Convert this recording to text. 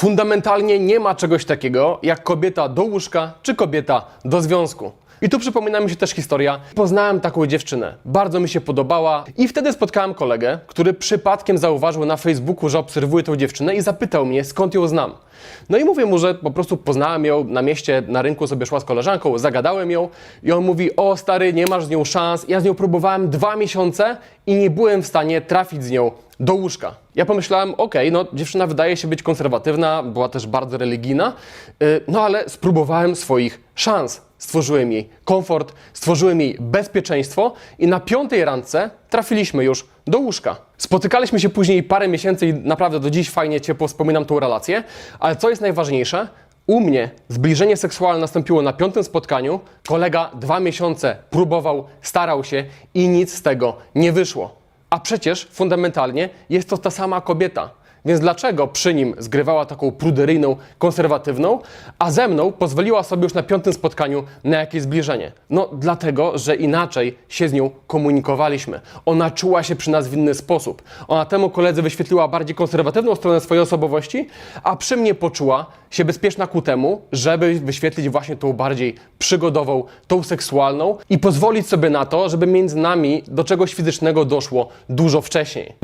Fundamentalnie nie ma czegoś takiego jak kobieta do łóżka czy kobieta do związku. I tu przypomina mi się też historia. Poznałem taką dziewczynę, bardzo mi się podobała i wtedy spotkałem kolegę, który przypadkiem zauważył na Facebooku, że obserwuję tą dziewczynę i zapytał mnie, skąd ją znam. No i mówię mu, że po prostu poznałem ją na mieście, na rynku sobie szła z koleżanką, zagadałem ją i on mówi, o stary, nie masz z nią szans. Ja z nią próbowałem dwa miesiące i nie byłem w stanie trafić z nią do łóżka. Ja pomyślałem, okej, no dziewczyna wydaje się być konserwatywna, była też bardzo religijna, yy, no ale spróbowałem swoich szans. Stworzyłem jej komfort, stworzyłem jej bezpieczeństwo i na piątej randce trafiliśmy już do łóżka. Spotykaliśmy się później parę miesięcy i naprawdę do dziś fajnie, ciepło wspominam tą relację, ale co jest najważniejsze, u mnie zbliżenie seksualne nastąpiło na piątym spotkaniu. Kolega dwa miesiące próbował, starał się i nic z tego nie wyszło. A przecież fundamentalnie jest to ta sama kobieta. Więc dlaczego przy nim zgrywała taką pruderyjną, konserwatywną, a ze mną pozwoliła sobie już na piątym spotkaniu na jakieś zbliżenie? No dlatego, że inaczej się z nią komunikowaliśmy. Ona czuła się przy nas w inny sposób. Ona temu koledze wyświetliła bardziej konserwatywną stronę swojej osobowości, a przy mnie poczuła się bezpieczna ku temu, żeby wyświetlić właśnie tą bardziej przygodową, tą seksualną i pozwolić sobie na to, żeby między nami do czegoś fizycznego doszło dużo wcześniej.